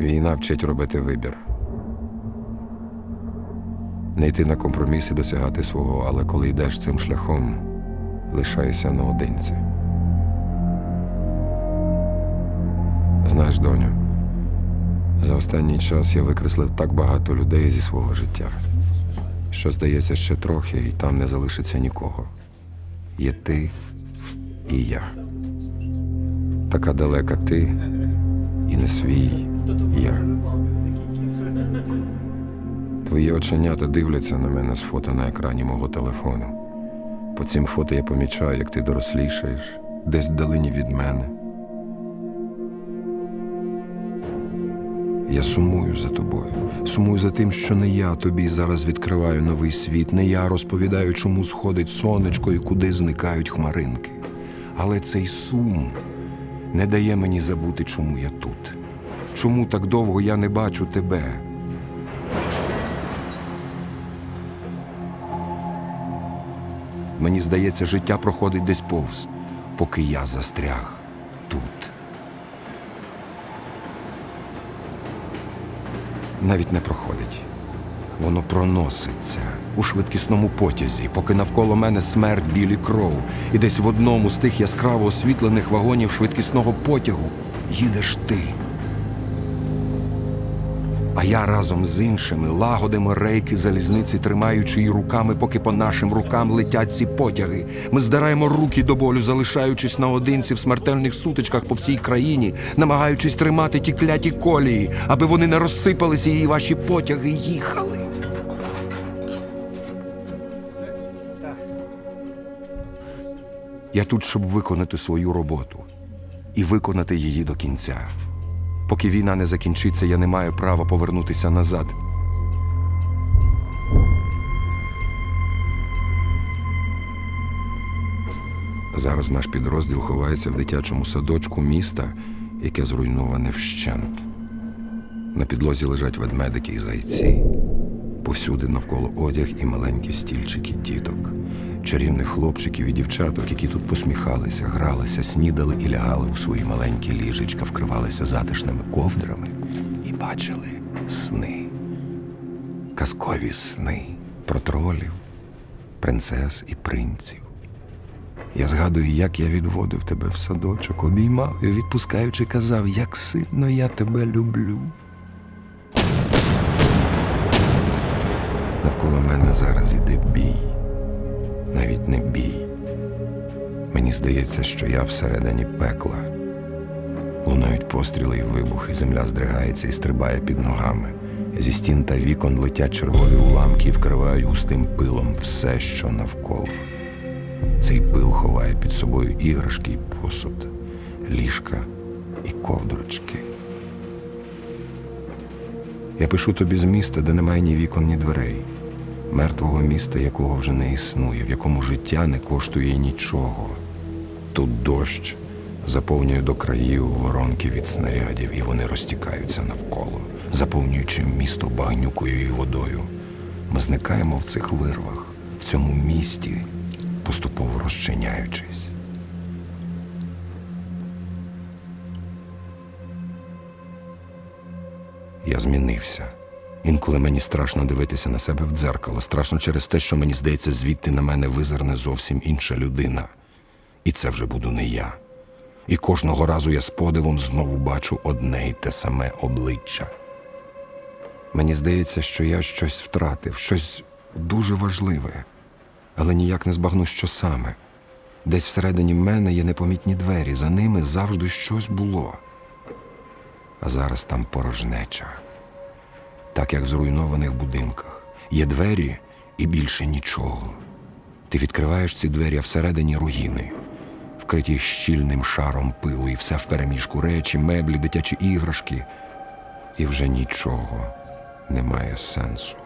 Війна вчить робити вибір. Не йти на компроміс і досягати свого, але коли йдеш цим шляхом, лишаєшся наодинці. Знаєш, доню, за останній час я викреслив так багато людей зі свого життя, що здається ще трохи, і там не залишиться нікого. Є ти і я. Така далека ти і не свій я. Твої оченята дивляться на мене з фото на екрані мого телефону. По цим фото я помічаю, як ти дорослішаєш, десь вдалині від мене. Я сумую за тобою, сумую за тим, що не я тобі зараз відкриваю новий світ, не я розповідаю, чому сходить сонечко і куди зникають хмаринки. Але цей сум не дає мені забути, чому я тут. Чому так довго я не бачу тебе? Мені здається, життя проходить десь повз, поки я застряг тут. Навіть не проходить. Воно проноситься у швидкісному потязі, поки навколо мене смерть білі кров, і десь в одному з тих яскраво освітлених вагонів швидкісного потягу їдеш ти. А я разом з іншими лагодимо рейки залізниці, тримаючи її руками, поки по нашим рукам летять ці потяги. Ми здираємо руки до болю, залишаючись наодинці в смертельних сутичках по всій країні, намагаючись тримати ті кляті колії, аби вони не розсипалися і ваші потяги їхали. Я тут, щоб виконати свою роботу і виконати її до кінця. Поки війна не закінчиться, я не маю права повернутися назад. Зараз наш підрозділ ховається в дитячому садочку міста, яке зруйноване вщент. На підлозі лежать ведмедики і зайці. Повсюди навколо одяг і маленькі стільчики діток, чарівних хлопчиків і дівчаток, які тут посміхалися, гралися, снідали і лягали у свої маленькі ліжечка, вкривалися затишними ковдрами і бачили сни, казкові сни про тролів, принцес і принців. Я згадую, як я відводив тебе в садочок, обіймав і відпускаючи, казав, як сильно я тебе люблю. Навколо мене зараз іде бій. Навіть не бій. Мені здається, що я всередині пекла. Лунають постріли і вибухи, земля здригається і стрибає під ногами. Зі стін та вікон летять чергові уламки і вкривають густим пилом все, що навколо. Цей пил ховає під собою іграшки і посуд, ліжка і ковдрочки. Я пишу тобі з міста, де немає ні вікон, ні дверей, мертвого міста, якого вже не існує, в якому життя не коштує нічого. Тут дощ заповнює до країв воронки від снарядів, і вони розтікаються навколо, заповнюючи місто багнюкою і водою. Ми зникаємо в цих вирвах, в цьому місті, поступово розчиняючись. Я змінився. Інколи мені страшно дивитися на себе в дзеркало. Страшно через те, що мені здається, звідти на мене визирне зовсім інша людина. І це вже буду не я. І кожного разу я з подивом знову бачу одне й те саме обличчя. Мені здається, що я щось втратив, щось дуже важливе, але ніяк не збагну, що саме. Десь всередині мене є непомітні двері, за ними завжди щось було. А зараз там порожнеча. Так як в зруйнованих будинках. Є двері і більше нічого. Ти відкриваєш ці двері, а всередині руїни, вкриті щільним шаром пилу, і все впереміжку речі, меблі, дитячі іграшки. І вже нічого не має сенсу.